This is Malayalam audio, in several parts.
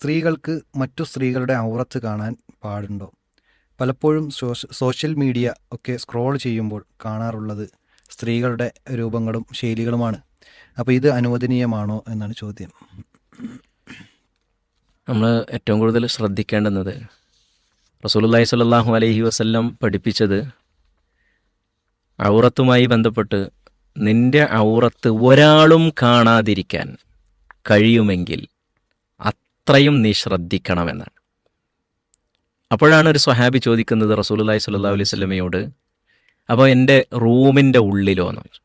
സ്ത്രീകൾക്ക് മറ്റു സ്ത്രീകളുടെ ഔറത്ത് കാണാൻ പാടുണ്ടോ? പലപ്പോഴും സോഷ്യൽ മീഡിയ ഒക്കെ സ്ക്രോൾ ചെയ്യുമ്പോൾ കാണാറുള്ളത് സ്ത്രീകളുടെ രൂപങ്ങളും ശൈലികളുമാണ്. അപ്പോൾ ഇത് അനുവദനീയമാണോ എന്നാണ് ചോദ്യം. നമ്മൾ ഏറ്റവും കൂടുതൽ ശ്രദ്ധിക്കേണ്ടുന്നത് റസൂലുള്ളാഹി സ്വല്ലല്ലാഹു അലൈഹി വസല്ലം പഠിപ്പിച്ചത് ഔറത്തുമായി ബന്ധപ്പെട്ട് നിന്റെ ഔറത്ത് ഒരാളും കാണാതിരിക്കാൻ കഴിയുമെങ്കിൽ അത്രയും നീ ശ്രദ്ധിക്കണമെന്നാണ് അപ്പോഴാണ് ഒരു സ്വഹാബി ചോദിക്കുന്നത് റസൂലുള്ളാഹി സ്വല്ലല്ലാഹു അലൈഹി സ്വലമയോട് അപ്പോൾ എന്റെ റൂമിന്റെ ഉള്ളിലോ? എന്ന്.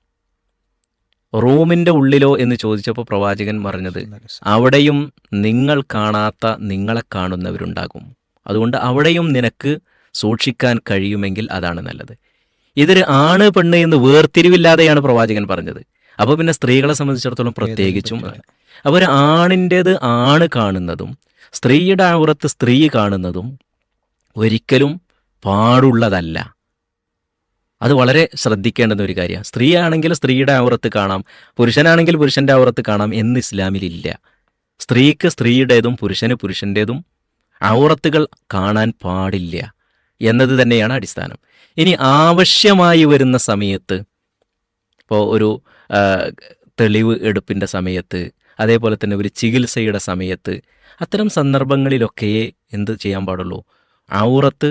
റൂമിന്റെ ഉള്ളിലോ? എന്ന് ചോദിച്ചപ്പോൾ പ്രവാചകൻ പറഞ്ഞത് അവിടെയും നിങ്ങൾ കാണാത്ത നിങ്ങളെ കാണുന്നവരുണ്ടാകും. അതുകൊണ്ട് അവിടെയും നിനക്ക് സൂക്ഷിക്കാൻ കഴിയുമെങ്കിൽ അതാണ് നല്ലത്. ഇതൊരു ആണ് പെണ്ണ് എന്ന് വേർതിരിവില്ലാതെയാണ് പ്രവാചകൻ പറഞ്ഞത്. അപ്പോൾ പിന്നെ സ്ത്രീകളെ സംബന്ധിച്ചിടത്തോളം പ്രത്യേകിച്ചും. അപ്പോൾ ഒരു ആണിന്റേത് ആണ് കാണുന്നതും സ്ത്രീയുടെ ഔറത്ത് സ്ത്രീ കാണുന്നതും ഒരിക്കലും പാടുള്ളതല്ല. അത് വളരെ ശ്രദ്ധിക്കേണ്ടുന്ന ഒരു കാര്യമാണ് സ്ത്രീ ആണെങ്കിൽ സ്ത്രീയുടെ ഔറത്ത് കാണാം പുരുഷനാണെങ്കിൽ പുരുഷന്റെ ഔറത്ത് കാണാം എന്ന് ഇസ്ലാമിലില്ല. സ്ത്രീക്ക് സ്ത്രീയുടേതും പുരുഷന് പുരുഷന്റേതും ഔറത്തുകൾ കാണാൻ പാടില്ല. എന്നത് തന്നെയാണ് അടിസ്ഥാനം. ഇനി ആവശ്യമായി വരുന്ന സമയത്ത് ഇപ്പോൾ ഒരു തെളിവ് എടുപ്പിന്റെ സമയത്ത് അതേപോലെ തന്നെ ഒരു ചികിത്സയുടെ സമയത്ത് അത്തരം സന്ദർഭങ്ങളിലൊക്കെയേ എന്ത് ചെയ്യാൻ പാടുള്ളൂ? ഔറത്ത്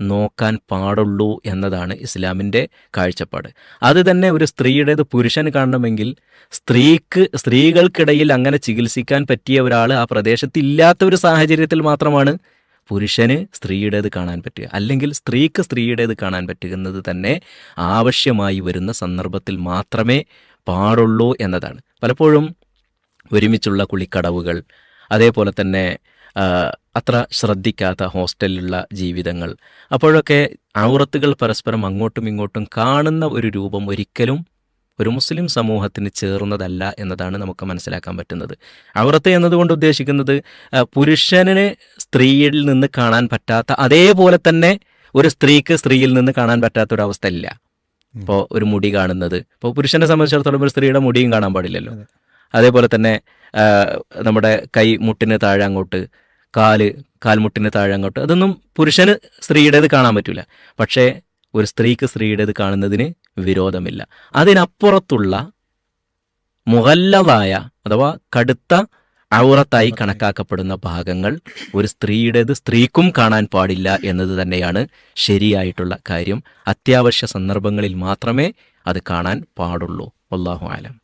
നോക്കാൻ പാടുള്ളൂ എന്നതാണ് ഇസ്ലാമിന്റെ കാഴ്ചപ്പാട്. അത് തന്നെ ഒരു സ്ത്രീയുടേത് പുരുഷൻ കാണണമെങ്കിൽ സ്ത്രീക്ക് സ്ത്രീകൾക്കിടയിൽ അങ്ങനെ ചികിത്സിക്കാൻ പറ്റിയ ഒരാൾ ആ പ്രദേശത്ത് ഇല്ലാത്ത ഒരു സാഹചര്യത്തിൽ മാത്രമാണ് പുരുഷന് സ്ത്രീയുടേത് കാണാൻ പറ്റുക. അല്ലെങ്കിൽ സ്ത്രീക്ക് സ്ത്രീയുടേത് കാണാൻ പറ്റുന്നത് തന്നെ ആവശ്യമായി വരുന്ന സന്ദർഭത്തിൽ മാത്രമേ പാടുള്ളൂ എന്നതാണ്. പലപ്പോഴും ഒരുമിച്ചുള്ള കുളിക്കടവുകൾ അതേപോലെ തന്നെ അത്ര ശ്രദ്ധിക്കാത്ത ഹോസ്റ്റലിലുള്ള ജീവിതങ്ങൾ. അപ്പോഴൊക്കെ ഔറത്തുകൾ പരസ്പരം അങ്ങോട്ടും ഇങ്ങോട്ടും കാണുന്ന ഒരു രൂപം ഒരിക്കലും ഒരു മുസ്ലിം സമൂഹത്തിന് ചേർന്നതല്ല എന്നതാണ് നമുക്ക് മനസ്സിലാക്കാൻ പറ്റുന്നത്. ഔറത്ത് എന്നതുകൊണ്ട് ഉദ്ദേശിക്കുന്നത് പുരുഷനെ പുരുഷന് സ്ത്രീയിൽ നിന്ന് കാണാൻ പറ്റാത്ത അതേപോലെ തന്നെ ഒരു സ്ത്രീക്ക് സ്ത്രീയിൽ നിന്ന് കാണാൻ പറ്റാത്ത ഒരു അവസ്ഥ ഇല്ല ഇപ്പോൾ ഒരു മുടി കാണുന്നത്. ഇപ്പോൾ പുരുഷനെ സംബന്ധിച്ചിടത്തോളം ഒരു സ്ത്രീയുടെ മുടിയും കാണാൻ പാടില്ലല്ലോ. അതേപോലെ തന്നെ നമ്മുടെ കൈ മുട്ടിന് താഴെ അങ്ങോട്ട് കാൽ കാൽമുട്ടിന് താഴെ അങ്ങോട്ട് അതൊന്നും പുരുഷന് സ്ത്രീയുടേത് കാണാൻ പറ്റില്ല പക്ഷേ ഒരു സ്ത്രീക്ക് സ്ത്രീയുടേത് കാണുന്നതിന് വിരോധമില്ല. അതിനപ്പുറത്തുള്ള മുഹല്ലതായ അഥവാ കടുത്ത ഔറത്തായി കണക്കാക്കപ്പെടുന്ന ഭാഗങ്ങൾ ഒരു സ്ത്രീയുടേത് സ്ത്രീക്കും കാണാൻ പാടില്ല എന്നത് തന്നെയാണ് ശരിയായിട്ടുള്ള കാര്യം. അത്യാവശ്യ സന്ദർഭങ്ങളിൽ മാത്രമേ അത് കാണാൻ പാടുള്ളൂ. അള്ളാഹു ആലം.